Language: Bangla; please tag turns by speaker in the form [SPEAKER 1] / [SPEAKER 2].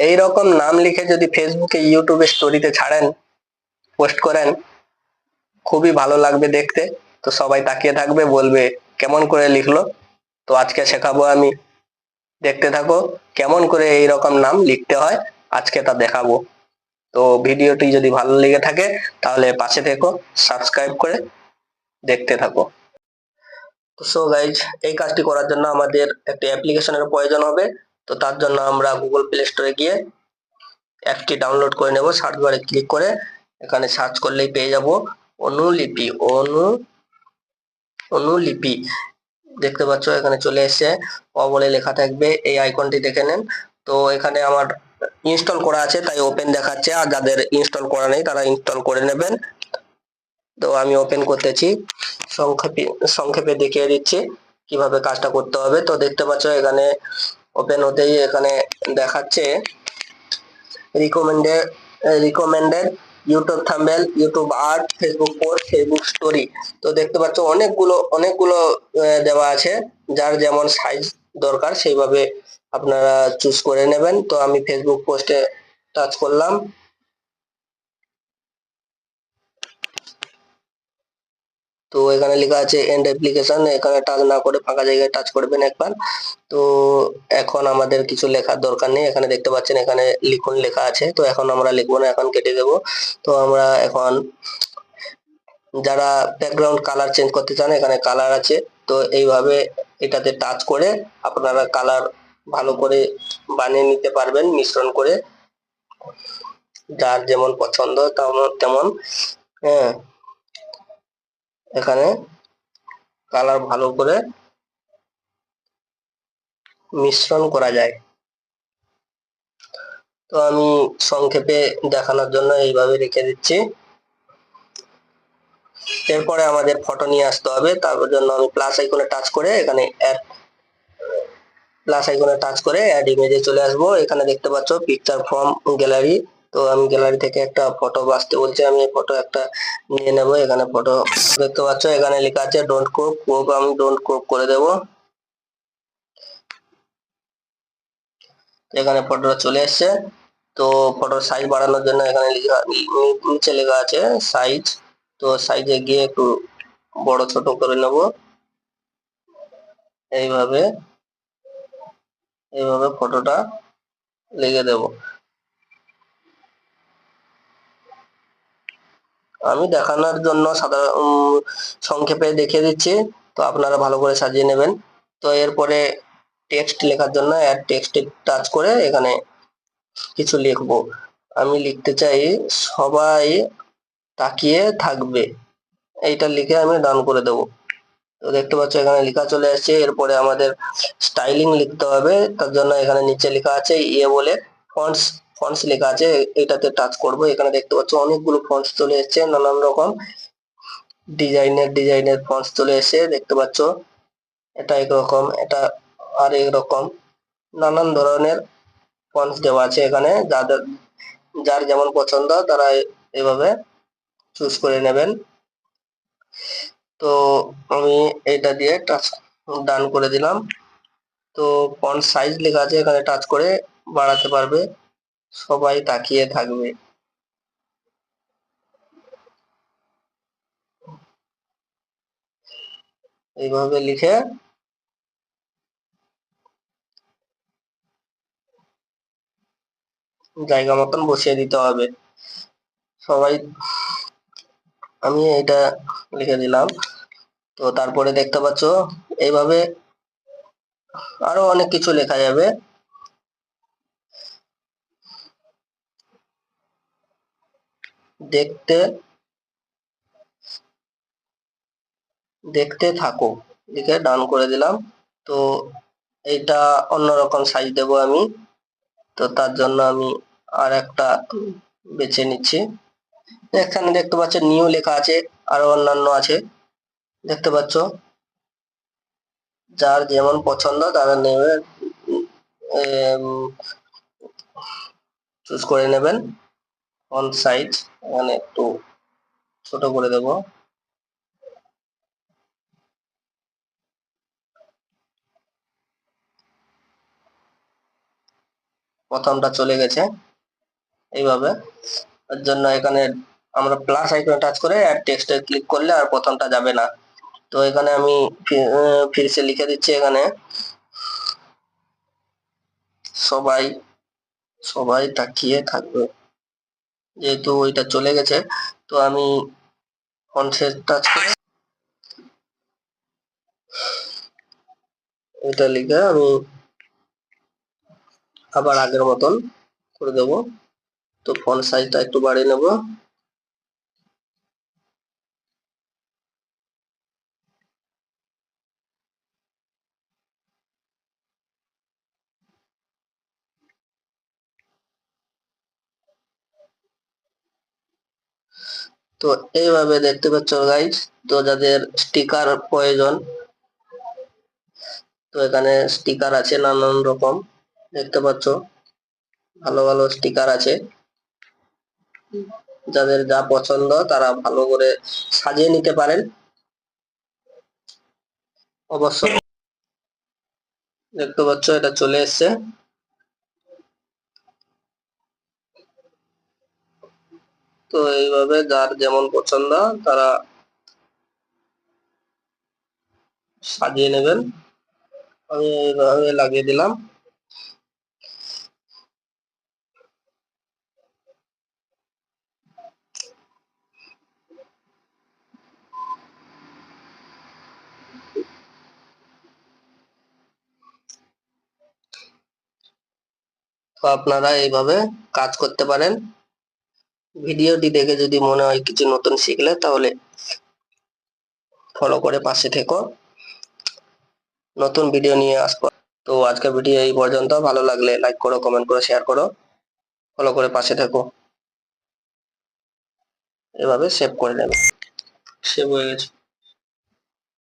[SPEAKER 1] এই রকম নাম লিখে যদি ফেসবুকে ইউটিউবে স্টোরিতে ছাড়েন পোস্ট করেন, খুবই ভালো লাগবে দেখতে। তো সবাই তাকিয়ে থাকবে, বলবে কেমন করে লিখলো। তো আজকে শেখাবো আমি। দেখতে থাকো, কেমন করে এই রকম নাম লিখতে হয়, আজকে তা দেখাবো। তো ভিডিওটি যদি ভালো লেগে থাকে, তাহলে পাশে থেকো সাবস্ক্রাইব করে দেখতে থাকো। সো গাইজ এই কাজটি করার জন্য আমাদের একটি অ্যাপ্লিকেশনের প্রয়োজন হবে। তো তার জন্য আমরা গুগল প্লে স্টোরে গিয়ে অ্যাপটি ডাউনলোড করে নেব। সার্চ বারে ক্লিক করে এখানে সার্চ করলেই পেয়ে যাব অনুলিপি, অনু, অনুলিপি। দেখতে পাচ্ছ এখানে চলে এসেছে। অ বলে লেখা থাকবে এই আইকনটি দেখে নেন। তো এখানে আমার ইনস্টল করা আছে, তাই ওপেন দেখাচ্ছে। আর যাদের ইনস্টল করা নেই, তারা ইনস্টল করে নেবেন। তো আমি ওপেন করতেছি। সংক্ষেপে সংক্ষেপে দেখিয়ে দিচ্ছি কীভাবে কাজটা করতে হবে। তো দেখতে পাচ্ছ এখানে ওপেন হতেই এখানে দেখাচ্ছে। Recommended recommended YouTube thumbnail YouTube art Facebook post Facebook story তো দেখতে পাচ্ছ অনেকগুলো অনেকগুলো দেওয়া আছে। যার যেমন সাইজ দরকার সেইভাবে আপনারা চুজ করে নেবেন। তো আমি ফেসবুক পোস্টে টাচ করলাম। তো এখানে লেখা আছে এন্ড অ্যাপ্লিকেশন এখানে টাচ না করে ফাঁকা জায়গায় টাচ করবেন একবার। তো এখন আমাদের কিছু লেখার দরকার নেই, এখানে দেখতে পাচ্ছেন এখানে লিখুন লেখা আছে, তো এখন আমরা লিখব না, এখন কেটে দেব। তো আমরা এখন যারা ব্যাকগ্রাউন্ড কালার চেঞ্জ করতে চান, এখানে কালার আছে, তো এইভাবে এটাতে টাচ করে আপনারা কালার ভালো করে বানিয়ে নিতে পারবেন, মিশ্রণ করে। যার যেমন পছন্দ তেমন তেমন হ্যাঁ। এখানে কালার ভালো করে মিশ্রণ করা যায়। তো আমি সংক্ষেপে দেখানোর জন্য এইভাবে রেখে দিচ্ছি। এরপরে আমাদের ফটো নিয়ে আসতে হবে। তার জন্য আমি প্লাস আইকনে টাচ করে এখানে অ্যাড প্লাস আইকনে টাচ করে অ্যাড ইমেজে চলে আসব। এখানে দেখতে পাচ্ছ পিকচার ফ্রম গ্যালারি তো আমি গ্যালারি থেকে একটা ফটো বাঁচতে বলছি, আমি ফটো একটা নিয়ে নেব, এখানে ফটো দেখতে পাচ্ছ, এখানে লেখা আছে ডোন্ট ক্রপ ক্রপ আমি ডোন্ট ক্রপ করে দেব। এখানে ফটোটা চলে এসছে। তো ফটোর সাইজ বাড়ানোর জন্য এখানে নিচে লেখা আছে সাইজ তো সাইজে গিয়ে একটু বড়, ছোট করে নেব। এইভাবে এইভাবে ফটোটা লিখে দেব। আমি দেখানোর জন্য সাধারণ সংক্ষেপে দেখিয়ে দিচ্ছি। তো আপনারা ভালো করে সাজিয়ে নেবেন। তো এরপরে টেক্সট লেখার জন্য অ্যাড টেক্সটে টাচ করে এখানে কিছু লিখব। আমি লিখতে চাই, সবাই তাকিয়ে থাকবে। এইটা লিখে আমি ডান করে দেবো। তো দেখতে পাচ্ছ এখানে লেখা চলে আসছে। এরপরে আমাদের স্টাইলিং লিখতে হবে। তার জন্য এখানে নিচে লেখা আছে ইয়ে বলে ফন্টস ফন্টস লেখা আছে, এটাতে টাচ করব। এখানে দেখতে পাচ্ছ অনেকগুলো ফন্টস চলে এসেছে, নানান রকম ডিজাইনের ডিজাইনের ফন্টস চলে এসেছে, দেখতে পাচ্ছ এটা একরকম, এটা আর রকম নানান ধরনের ফন্টস দেওয়া আছে এখানে, যাদের, যার যেমন পছন্দ তারা এভাবে চুজ করে নেবেন। তো আমি এটা দিয়ে টাচ ডান করে দিলাম। তো ফন্ট সাইজ লেখা আছে, এখানে টাচ করে বাড়াতে পারবে। সবাই তাকিয়ে থাকবে। এইভাবে লিখে জায়গা মতন বসিয়ে দিতে হবে। সবাই, আমি এটা লিখে দিলাম। তো তারপরে দেখতে পাচ্ছ, এইভাবে আরও অনেক কিছু লেখা যাবে। দেখতে দেখতে থাকো। লিখে ডান করে দিলাম। তো এইটা অন্যরকম সাইজ দেব আমি। তো তার জন্য আমি আর একটা বেছে নিচ্ছি। এখানে দেখতে পাচ্ছ নিউ লেখা আছে, আরও অন্যান্য আছে। দেখতে পাচ্ছ? যার যেমন পছন্দ তারা নেবে চুজ করে নেবেন। অন সাইজ এখানে একটু ছোট করে দেব। প্রথমটা চলে গেছে এইভাবে। এর জন্য এখানে আমরা প্লাস আইকনে টাচ করে অ্যাড টেক্সটে ক্লিক করলে আর প্রথমটা যাবে না। তো এখানে আমি ফিরসে লিখে দিচ্ছি এখানে। সবাই সবাই তাকিয়ে থাকবে। যেহেতু ওইটা চলে গেছে, তো আমি টাচ করে লিখে আমি আবার আগের মতন করে দেবো। তো ফন্ট সাইজটা একটু বাড়িয়ে নেব। তো এইভাবে দেখতে পাচ্ছ গাইজ তো যাদের স্টিকার প্রয়োজন, তো এখানে স্টিকার আছে নানান রকম, দেখতে পাচ্ছ, ভালো ভালো স্টিকার আছে। যাদের যা পছন্দ, তারা ভালো করে সাজিয়ে নিতে পারেন। অবশ্য দেখতে পাচ্ছ, এটা চলে এসছে। তো এইভাবে যার যেমন পছন্দ, তারা সাজিয়ে নেবেন। আমি এইভাবে লাগিয়ে দিলাম। তো আপনারা এইভাবে কাজ করতে পারেন। ভিডিওটি দেখে যদি মনে হয় কিছু নতুন শিখলে, তাহলে ফলো করে পাশে থেকো। নতুন ভিডিও নিয়ে আসব। তো আজকের ভিডিও এই পর্যন্ত। ভালো লাগলে লাইক করো কমেন্ট করো শেয়ার করো। ফলো করে পাশে থেকো। এভাবে সেভ করে নেবে। সেভ হয়ে গেছে।